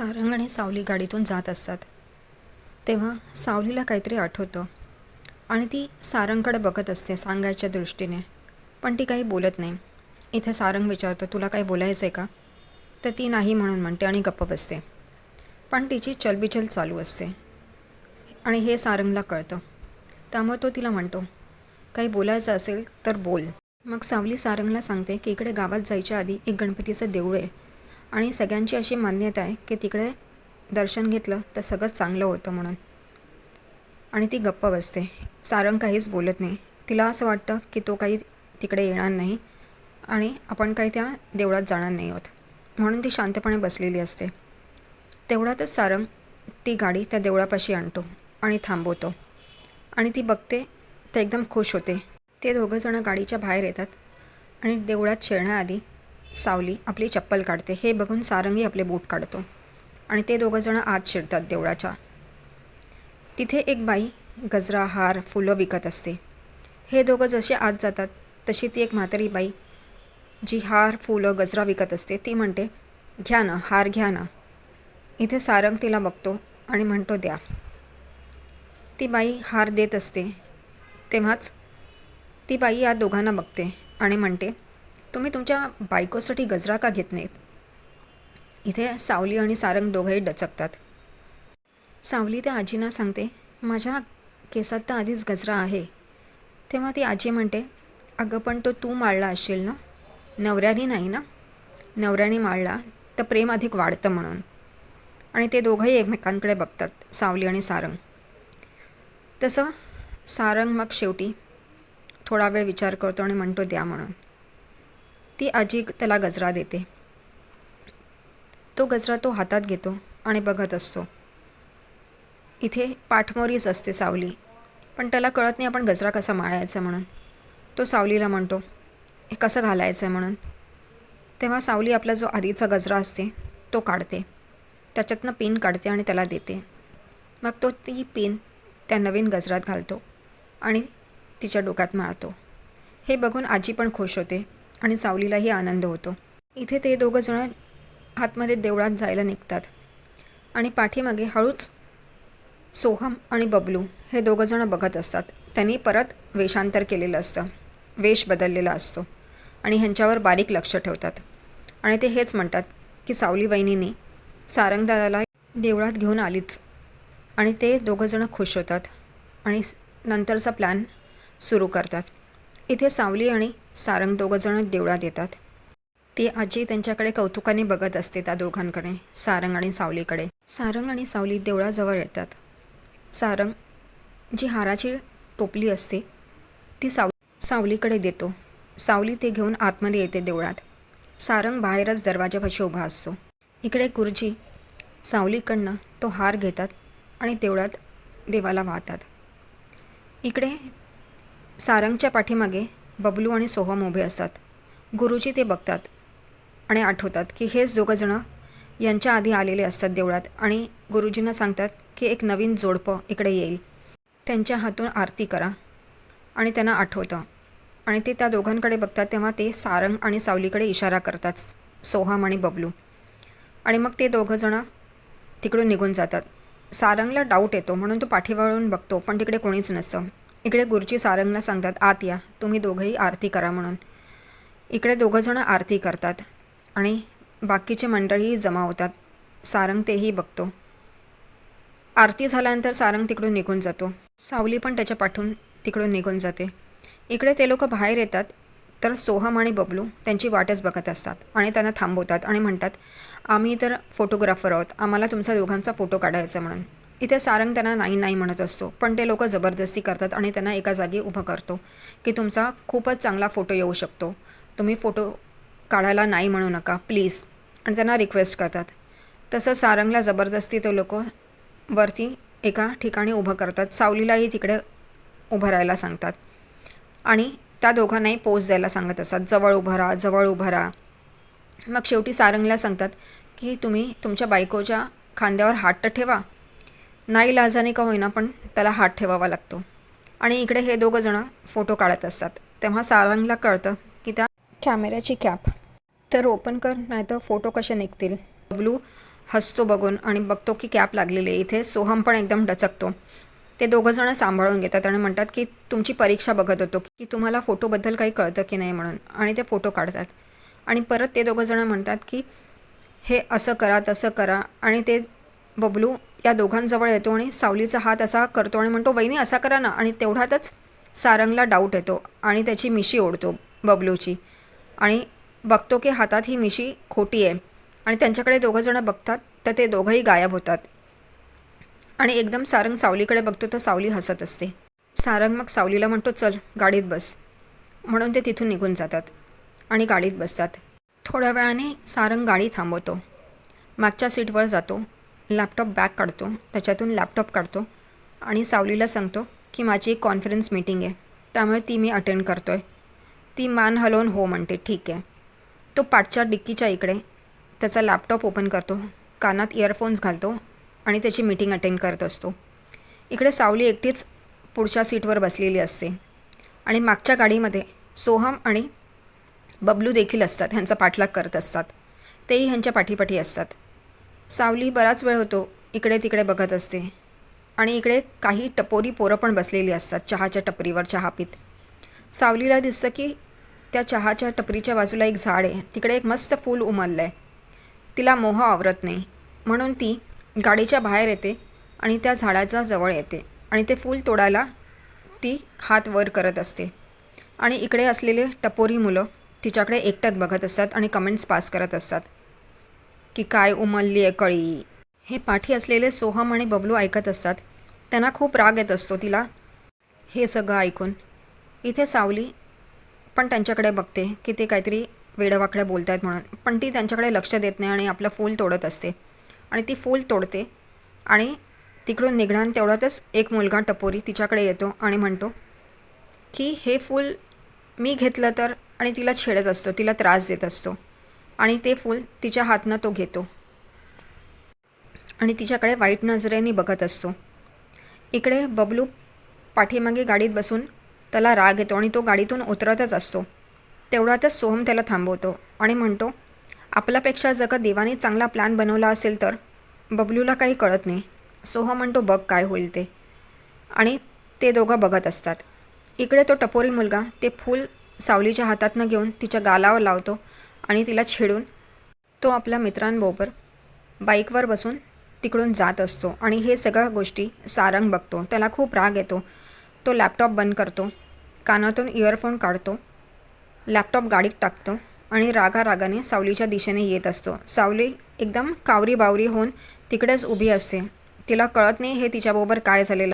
सारंग आणि सावली गाडीतून जात असतात. तेव्हा सावलीला काहीतरी आठवतं. आणि ती सारंगकडे बघत असते सांगायच्या दृष्टीने. पण ती काही बोलत नाही. इथे सारंग विचारतं तुला काही बोलायचं आहे का? तर ती नाही म्हणून म्हणते आणि गप्प बसते. पण तिची चलबिचल चालू असते. आणि हे सारंगला कळतं. त्यामुळे तो तिला म्हणतो काही बोलायचं असेल तर बोल. मग सावली सारंगला सांगते की इकडे गावात जायच्या आधी एक गणपतीचं देऊळ आहे. आणि सगळ्यांची अशी मान्यता आहे की तिकडे दर्शन घेतलं तर सगळं चांगलं होतं म्हणून. आणि ती गप्प बसते. सारंग काहीच बोलत नाही. तिला असं वाटतं की तो काही तिकडे येणार नाही आणि आपण काही त्या देवळात जाणार नाही आहोत म्हणून ती शांतपणे बसलेली असते. तेवढ्यातच सारंग ती गाडी त्या देवळापाशी आणतो आणि थांबवतो. आणि ती बघते तर एकदम खुश होते. ते दोघंजणं गाडीच्या बाहेर येतात आणि देवळात शिरण्याआधी सावली आपली चप्पल काढते. हे बघून सारंगी आपले बूट काढतो आणि ते दोघंजणं आत शिरतात देवळाच्या. तिथे एक बाई गजरा हार फुलं विकत असते. हे दोघं जसे आत जातात तशी ती एक म्हातारी बाई जी हार फुलं गजरा विकत असते ती म्हणते घ्या ना हार घ्या ना. इथे सारंग तिला बघतो आणि म्हणतो द्या. ती बाई हार देत असते. तेव्हाच ती बाई या दोघांना बघते आणि म्हणते तुम्ही तुमच्या बायकोसाठी गजरा का घेत नाहीत? इथे सावली आणि सारंग दोघंही डचकतात. सावली त्या आजीना सांगते माझ्या केसात तर आधीच गजरा आहे. तेव्हा ती आजी म्हणते अगं पण तो तू माळला असशील ना? नवऱ्याने नाही ना? नवऱ्याने माळला तर प्रेम अधिक वाढतं म्हणून. आणि ते दोघंही एकमेकांकडे बघतात सावली आणि सारंग. तसं सारंग मग शेवटी थोडा वेळ विचार करतो आणि म्हणतो द्या म्हणून. ती आजी त्याला गजरा देते. तो गजरा तो हातात घेतो आणि बघत असतो. इथे पाठमोरीच असते सावली पण त्याला कळत नाही आपण गजरा कसा माळायचा म्हणून. तो सावलीला म्हणतो हे कसं घालायचं आहे म्हणून? तेव्हा सावली आपला जो आधीचा गजरा असते तो काढते. त्याच्यातनं पिन काढते आणि त्याला देते. मग तो ती पिन त्या नवीन गजरात घालतो आणि तिच्या डोक्यात माळतो. हे बघून आजी पण खुश होते. आणि सावलीलाही आनंद होतो. इथे ते दोघं जण आतमध्ये देवळात जायला निघतात. आणि पाठीमागे हळूच सोहम आणि बबलू हे दोघंजणं बघत असतात. त्यांनी परत वेषांतर केलेलं असतं. वेश बदललेला असतो. आणि ह्यांच्यावर बारीक लक्ष ठेवतात. आणि ते हेच म्हणतात की सावली वहिनीने सारंगदादाला देवळात घेऊन आलीच. आणि ते दोघंजणं खुश होतात आणि नंतरचा प्लॅन सुरू करतात. इथे सावली आणि सारंग दोघंजण देवळात येतात. ती आजी त्यांच्याकडे कौतुकाने बघत असते त्या दोघांकडे सारंग आणि सावलीकडे. सारंग आणि सावली देवळाजवळ येतात. सारंग जी हाराची टोपली असते ती साव सावलीकडे देतो. सावली ते घेऊन आतमध्ये येते देवळात. सारंग बाहेरच दरवाजापाशी उभा असतो. इकडे गुरुजी सावलीकडनं तो हार घेतात आणि देवळात देवाला वाहतात. इकडे सारंगच्या पाठीमागे बबलू आणि सोहम उभे असतात. गुरुजी ते बघतात आणि आठवतात की हेच दोघंजणं यांच्या आधी आलेले असतात देवळात आणि गुरुजींना सांगतात की एक नवीन जोडपं इकडे येईल. त्यांच्या हातून आरती करा आणि त्यांना आठवतं. आणि ते त्या दोघांकडे बघतात तेव्हा ते सारंग आणि सावलीकडे इशारा करतात सोहम आणि बबलू. आणि मग ते दोघंजणं तिकडून निघून जातात. सारंगला डाऊट येतो म्हणून तो पाठीवळून बघतो पण तिकडे कोणीच नसतं. इकडे गुरुजी सारंगला सांगतात आत या तुम्ही दोघंही आरती करा म्हणून. इकडे दोघंजणं आरती करतात आणि बाकीचे मंडळीही जमा होतात. सारंग तेही बघतो. आरती झाल्यानंतर सारंग तिकडून निघून जातो. सावली पण त्याच्या पाठून तिकडून निघून जाते. इकडे ते लोक बाहेर येतात तर सोहम आणि बबलू त्यांची वाटच बघत असतात आणि त्यांना थांबवतात आणि म्हणतात आम्ही तर फोटोग्राफर आहोत आम्हाला तुमचा दोघांचा फोटो काढायचा म्हणून. इथे सारंग त्यांना नाही नाही म्हणत असतो. पण ते लोक जबरदस्ती करतात आणि त्यांना एका जागी उभं करतो की तुमचा खूपच चांगला फोटो येऊ शकतो. तुम्ही फोटो काढायला नाही म्हणू नका प्लीज. आणि त्यांना रिक्वेस्ट करतात. तसं सारंगला जबरदस्ती तो लोक वरती एका ठिकाणी उभं करतात. सावलीलाही तिकडे उभं राहायला सांगतात. आणि त्या दोघांनाही पोज द्यायला सांगत असतात. जवळ उभं राहा जवळ उभं राहा. मग शेवटी सारंगला सांगतात की तुम्ही तुमच्या बायकोच्या खांद्यावर हात ठेवा नाही लाजाने का होईना पण त्याला हात ठेवावा लागतो. आणि इकडे हे दोघं जणं फोटो काढत असतात. तेव्हा सारंगला कळतं की त्या कॅमेऱ्याची कॅप. तर ओपन कर नाहीतर फोटो कसे निघतील? बबलू हसतो बघून आणि बघतो की कॅप लागलेली आहे. इथे सोहम पण एकदम डचकतो. ते दोघंजणं सांभाळून घेतात आणि म्हणतात की तुमची परीक्षा बघत होतो की तुम्हाला फोटोबद्दल काही कळतं की नाही म्हणून. आणि ते फोटो काढतात. आणि परत ते दोघंजणं म्हणतात की हे असं करा तसं करा. आणि ते बबलू या दोघांजवळ येतो आणि सावलीचा हात असा करतो आणि म्हणतो वहिनी असा करा ना. आणि तेवढ्यातच सारंगला डाऊट येतो आणि त्याची मिशी ओढतो बबलूची. आणि बघतो की हातात ही मिशी खोटी आहे आणि त्यांच्याकडे दोघंजणं बघतात तर ते दोघंही गायब होतात. आणि एकदम सारंग सावलीकडे बघतो तर सावली हसत असते. सारंग मग सावलीला म्हणतो चल गाडीत बस. म्हणून ते तिथून निघून जातात आणि गाडीत बसतात. थोड्या वेळाने सारंग गाडी थांबवतो. मागच्या सीटवर जातो. लॅपटॉप बॅग काढतो. त्याच्यातून लॅपटॉप काढतो. आणि सावलीला सांगतो की माझी एक कॉन्फरन्स मीटिंग आहे. त्यामुळे ती मी अटेंड करतो आहे ती मान हलवून हो म्हणते. ठीक आहे. तो पाठच्या डिक्कीच्या इकडे त्याचा लॅपटॉप ओपन करतो. कानात इयरफोन्स घालतो आणि त्याची मीटिंग अटेंड करत असतो. इकडे सावली एकटीच पुढच्या सीटवर बसलेली असते. आणि मागच्या गाडीमध्ये सोहम आणि बबलू देखील असतात. ह्यांचा पाठलाग करत असतात. तेही ह्यांच्या पाठीपाठी असतात. सावली बराच वेळ होतो इकडे तिकडे बघत असते. आणि इकडे काही टपोरी पोरं पण बसलेली असतात चहाच्या टपरीवर चहा पीत. सावलीला दिसतं की त्या चहाच्या टपरीच्या बाजूला एक झाड आहे. तिकडे एक मस्त फूल उमललं आहे तिला मोह आवरत नाही. म्हणून ती गाडीच्या बाहेर येते आणि त्या झाडाच्या जवळ येते आणि ते फूल तोडायला ती हात वर करत असते. आणि इकडे असलेले टपोरी मुलं तिच्याकडे एकटक बघत असतात आणि कमेंट्स पास करत असतात. की काय उमलली आहे कळी. हे पाठी असलेले सोहम आणि बबलू ऐकत असतात. त्यांना खूप राग येत असतो तिला. हे सगळं ऐकून. इथे सावली पण त्यांच्याकडे बघते की ते काहीतरी वेडवाकड्या बोलत आहेत म्हणून. पण ती त्यांच्याकडे लक्ष देत नाही आणि आपलं फूल तोडत असते. आणि ती फूल तोडते आणि तिकडून निघणार तेवढ्यातच एक मुलगा टपोरी तिच्याकडे येतो आणि म्हणतो की हे फूल मी घेतलं तर आणि तिला छेडत असतो तिला त्रास देत असतो. आणि ते फूल तिच्या हातनं तो घेतो. आणि तिच्याकडे वाईट नजरेने बघत असतो. इकडे बबलू पाठीमागे गाडीत बसून त्याला राग येतो आणि तो गाडीतून उतरतच असतो. तेवढ्यातच सोहम त्याला थांबवतो आणि म्हणतो आपल्यापेक्षा जर का देवाने चांगला प्लॅन बनवला असेल तर बबलूला काही कळत नाही. सोहम म्हणतो बघ काय होईल ते. आणि ते दोघं बघत असतात. इकडे तो टपोरी मुलगा ते फूल सावलीच्या हातातनं घेऊन तिच्या गालावर लावतो आणि तिला छेडून तो आपल्या मित्रांबरोबर बाईकवर बसून तिकडून जात असतो. आणि हे सगळ्या गोष्टी सारंग बघतो. त्याला खूप राग येतो. तो लॅपटॉप बंद करतो. कानातून इयरफोन काढतो. लॅपटॉप गाडीत टाकतो. आणि रागारागाने सावलीच्या दिशेने येत असतो. सावली एकदम कावरी बावरी होऊन तिकडेच उभी असते. तिला कळत नाही हे तिच्याबरोबर काय झालेलं